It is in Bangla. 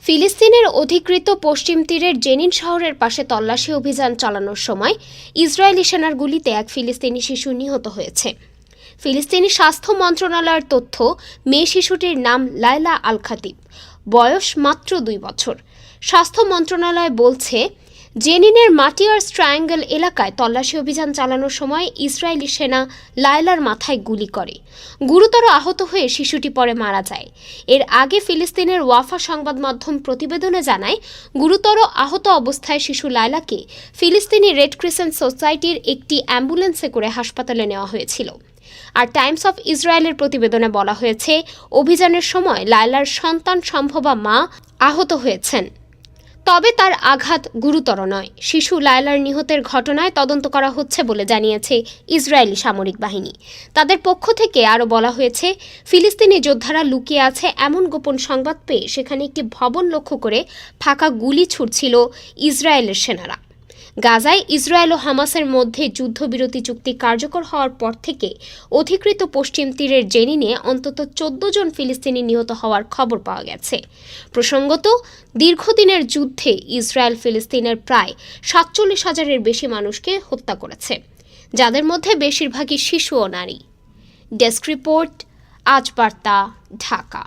ফিলিস্তিনের অধিকৃত পশ্চিম তীরের জেনিন শহরের পাশে তল্লাশি অভিযান চালানোর সময় ইসরায়েলি সেনার গুলিতে এক ফিলিস্তিনি শিশু নিহত হয়েছে। ফিলিস্তিনি স্বাস্থ্য মন্ত্রণালয়ের তথ্য, মেয়ে শিশুটির নাম লায়লা আল খাতিব বয়স মাত্র দুই বছর। স্বাস্থ্য মন্ত্রণালয় বলছে জেনিনের মাটিয়ার্স ট্রায়াঙ্গেল এলাকায় তল্লাশি অভিযান চালানোর সময় ইসরায়েলি সেনা লায়লার মাথায় গুলি করে। গুরুতর আহত হয়ে শিশুটি পরে মারা যায়। এর আগে ফিলিস্তিনের ওয়াফা সংবাদ মাধ্যম প্রতিবেদনে জানায়, গুরুতর আহত অবস্থায় শিশু লায়লাকে ফিলিস্তিনি রেড ক্রিসেন্ট সোসাইটির একটি অ্যাম্বুলেন্সে করে হাসপাতালে নেওয়া হয়েছিল। আর টাইমস অফ ইসরায়েলের প্রতিবেদনে বলা হয়েছে, অভিযানের সময় লায়লার সন্তান সম্ভবা মা আহত হয়েছেন। তবে তার আঘাত গুরুতর নয়। শিশু লায়লার নিহতের ঘটনায় তদন্ত করা হচ্ছে বলে জানিয়েছে ইসরায়েলি সামরিক বাহিনী। তাদের পক্ষ থেকে আরও বলা হয়েছে, ফিলিস্তিনি যোদ্ধারা লুকিয়ে আছে এমন গোপন সংবাদ পেয়ে সেখানে একটি ভবন লক্ষ্য করে ফাঁকা গুলি ছুটছিল ইসরায়েলের সেনারা। গাজায় ইসরায়েল ও হামাসের মধ্যে যুদ্ধবিরতি চুক্তি কার্যকর হওয়ার পর থেকে অধিকৃত পশ্চিম তীরের জেনিনে অন্তত চোদ্দ জন ফিলিস্তিনি নিহত হওয়ার খবর পাওয়া গেছে। প্রসঙ্গত, দীর্ঘদিনের যুদ্ধে ইসরায়েল ফিলিস্তিনের প্রায় সাতচল্লিশ হাজারের বেশি মানুষকে হত্যা করেছে, যাদের মধ্যে বেশিরভাগই শিশু ও নারী। ডেস্ক রিপোর্ট, আজ বার্তা, ঢাকা।